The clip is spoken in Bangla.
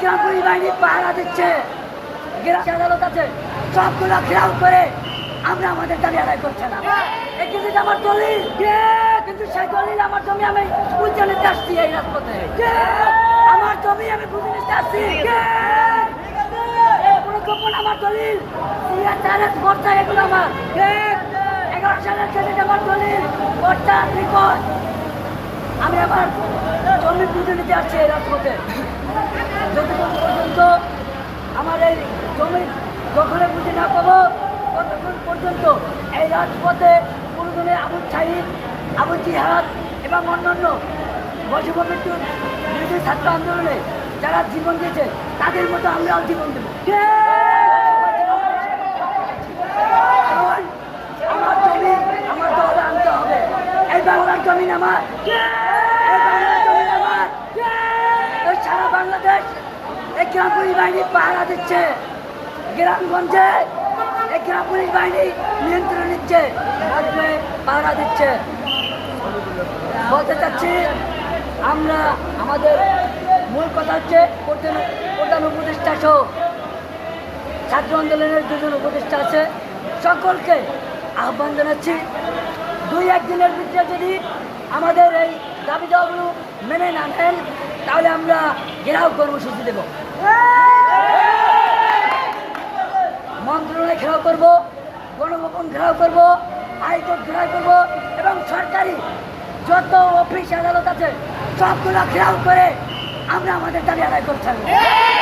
গ্রাম পুলিশ বাহিনী পাহারা দিচ্ছে। গ্রাম আদালত আছে সবগুলো ঘেরাও করে আমরা আমাদের দাবি আদায় করছে না। কিন্তু আমার দলিল কিন্তু সেই দলিল আমার জমি আমি নিতে আসছি এই আমার জমি আমি বুঝে নিতে আসছি। আমার দলিল এগুলো আমার। এগারো সালের ক্রেডিট আমার দলিল ভর্তা রিপোর্ট আমি আমার জমি বুঝে নিতে আসছি এই রাজপথে যতক্ষণ পর্যন্ত আমার এই জমি দখলে বুঝে না পাবো। ততক্ষণ পর্যন্ত এই রাজপথে পুরোদমে আবু সাহিদ আবু জিহাদ এবং অন্যান্য বৈষম্য মৃত্যুর ছাত্র আন্দোলনে যারা জীবন দিয়েছে, তাদের মতো আমরাও জীবন দেবো। আমার জমি আমার দলে আনতে হবে। এই বাংলার জমিন আমার। সারা বাংলাদেশ গ্রাম পুলিশ বাহিনী পাহারা দিচ্ছে। গ্রামগঞ্জে এই গ্রাম পুলিশ বাহিনী নিয়ন্ত্রণ নিচ্ছে রাজ্যে পাহারা দিচ্ছে। বলতে চাচ্ছি, আমরা, আমাদের মূল কথা হচ্ছে প্রধান উপদেষ্টা সহ ছাত্র আন্দোলনের দুজন উপদেষ্টা আছে। সকলকে আহ্বান জানাচ্ছি, দুই একদিনের ভিতরে যদি আমাদের এই দাবি দাওয়াগুলো মেনে না নেন, তাহলে আমরা ঘেরাও কর্মসূচি দেব। মন্ত্রণালয় ঘেরাও করব, গণভবন ঘেরাও করব, হাইকোর্ট ঘেরাও করব এবং সরকারি যত অফিস, আদালত আছে, সবগুলো ঘেরাও করে আমরা আমাদের দাবি আদায় করতে